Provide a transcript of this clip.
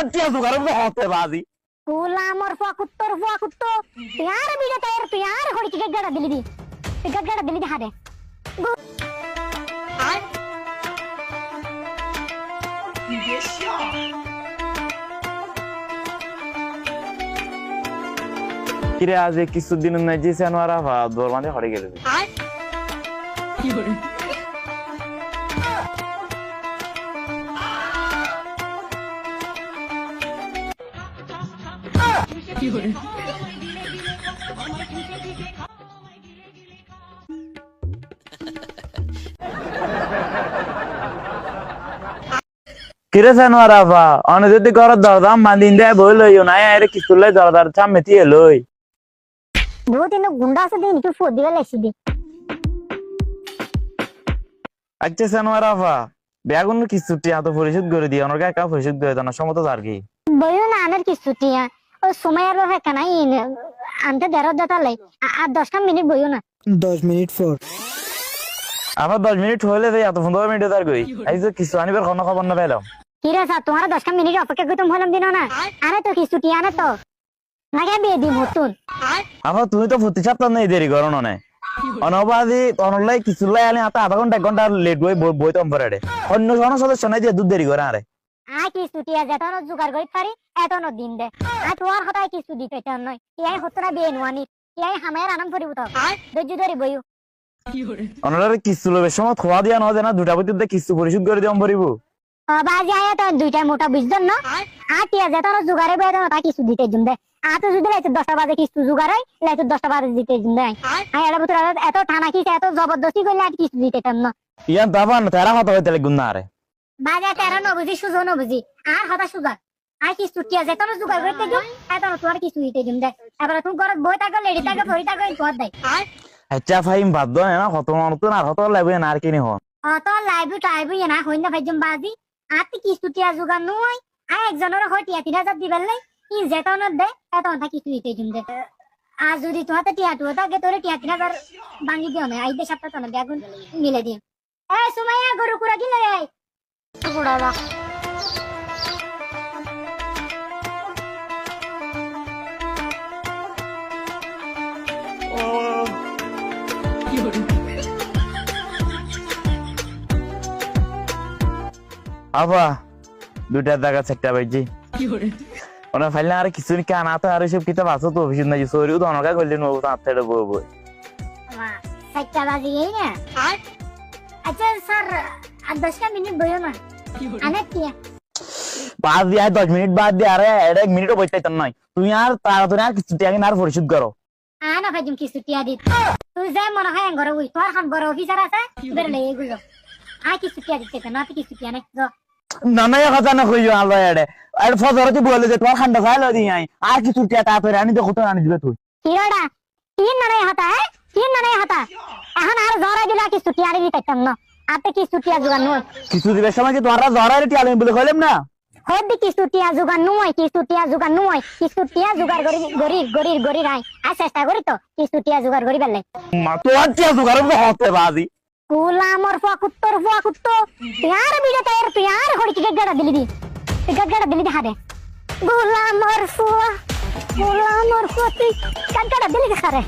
তোমার টিয়া জোগাড় হতে বাজি কুলামর ফুয়া কুত্তর ফুয়া কুত্তো ಯಾರ ಬೀಡ ತಯಾರು ತು ಯಾರ ಹೊಡಿಕೆ ಗಗ್ಗಡ ದಿಲಿದಿ ಗಗ್ಗಡ ದಿಲಿದಿ ಹಾದೆ কিরে আজ এই কিছুদিন নাই যে সেনোয়ারা ভা দোর মাঝে হরে গেল কিরে সানোয়ার অনে যদি ঘর দরদাম বাঁধিন দেয় বই লইও না এর কিছু লই দরদার সামনে দিয়ে লই। বহুত এনে গুন্ডা আছে দিন একটু ফোর দিবে লাগছি দিন আচ্ছা সানোয়ার আফা বেগুন কিছু টিয়া তো পরিশোধ করে দিয়ে অনর একা পরিশোধ করে দাও সমত আর কি? বইও না আমার কিছু টিয়া। সময়ের অপেক্ষা নাই আনতে দেড় দাতালে আর দশটা মিনিট বইও না। দশ মিনিট পর। আমার দশ মিনিট হলে যে এত পনেরো মিনিট তার গই এই যে কিছু আনিবার কোনো খবর না পেলাম। হিরা স্যার তোমার দশটা মিনিট অপেক্ষা করতাম হলাম দিন না। আরে তো কিছু টিয়া না তো। লাগে বিয়ে দিম হতুন আমার তুমি তো প্রতি সপ্তাহ নেই দেরি করো না অনবাদি অনলাই কিছু লাই আনি হাতে আধা ঘণ্টা এক ঘণ্টা লেট বই বইতাম পরে অন্য সদস্য নাই যে দুধ দেরি করে আরে আ কিসুটি যেতন জোগাড় করি পারি এতন দিন দে। আ তোমার হতায় কিছু দিতে চান নয়। ইয়াই হতরা বিয়ে নোয়ানি ইয়াই হামায়ের আনাম করিব তো ধৈর্য ধরে বইও অনলারে কিছু লোকের সময় খোয়া দিয়া নয় না দুটা ভিতরে কিছু পরিশোধ করে দিয়াম পারিব বাজে আয়া তো দুইটা মোটা বুঝছেন না? আর টিয়া যেতন জোগাড়ে বেয়ে তা কিছু দিতে জুম দে। আ তো যদি লাইতে দশটা বাজে কিছু জোগাড় হয় লাইতে দশটা বাজে দিতে জুম দে। আয় এর ভিতরে এত ঠানা কিছে এত জবরদস্তি করলে আর কিছু দিতে চান না? ইয়ান তাবান তেরা কথা হইতে লাগুন না আরে বাজে তেরা নবুঝি সুজো নবুঝি আর হতা সুগার আর কিছু টিয়া যেতন জোগাড় করতে দিও। এত তোমার কিছু দিতে জুম দে। এবার তুমি ঘরত বই থাকো লেডি থাকো ভরি থাকো তোমার দেয় আচ্ছা ফাইম বাদ দেয় না কত মানুষ তো না কত লাগবে না আর কিনি হন অত লাইবু টাইবু না হইনা ভাইজম বাজি। আতি কিছু টিয়া জোগাড় নয় আর একজনের হয় টিয়া তিন হাজার নাই ই যেতনত দে এতন থাকি কিছু দিতে জুম দে। আর যদি তোমার টিয়া টুয়া থাকে তোর টিয়া তিন হাজার ভাঙি দিও না? আইতে সপ্তাহ তো না বেগুন মিলে দিও এ সুমাইয়া গরু কুড়া কি লই কুড়াবা আবা দুটা জায়গা চারটা বাজি। ওনা ফাইলে আর কিছু নি কানা তো আর সব কিতাব আছে তো অফিস নাই সরিও তো অনকা করলে নবো তো আত্মাটা বই বই সাতটা বাজে না? আচ্ছা স্যার আর দশটা মিনিট বইও না। আনে টিয়া পাঁচ দিয়ে দশ মিনিট বাদ দিয়ে আরে এক মিনিটও বসতে চাইতাম নয় তুমি আর তাড়াতাড়ি আর কিছু টাকা আর পরিশোধ করো। আনা ভাইজম কিছু টিয়া দিত তুই যাই মনে হয় ঘরে উই তোর খান বড় অফিসার আছে বেরলে এগুলো আয় কিছু টিয়া দিতে না তুই কিছু টিয়া নেই না না কথা না কইও আলো এডে আর ফজরতে বলে যে তোমার খান্ডা খাইলো দি আই। আর কিছু টাকা তাড়াতাড়ি আনি দেখো তো আনি দিবে তুই কিরোডা তিন নারে হাতা হ্যাঁ তিন নারে হাতা এখন আর জরা দিলা কি ছুটি আরে দিতে না। আতে কি ছুটি জোগান নয়? কিছু দিবে সময় কি তোমরা জরারে টিয়া আমি বলে কইলাম না? হদি কি ছুটি জোগান নয় কি ছুটি জোগান নয় কি ছুটি জোগাড় করি গরি গরি গরি রাই আর চেষ্টা করি তো কি ছুটি জোগাড় করি বেলে মা তোর টিয়া জোগাড় হতে বাজি কুলামর ফুয়া কুত্তর ফুয়া কুত্তো ইয়ার বিড়ে তায়ার তুই হড়ি কি গড়া দিলি দি। গড়া দিলি দি হারে গুলামর ফুয়া গুলামর ফুয়া তুই গড়া দিলি দি হারে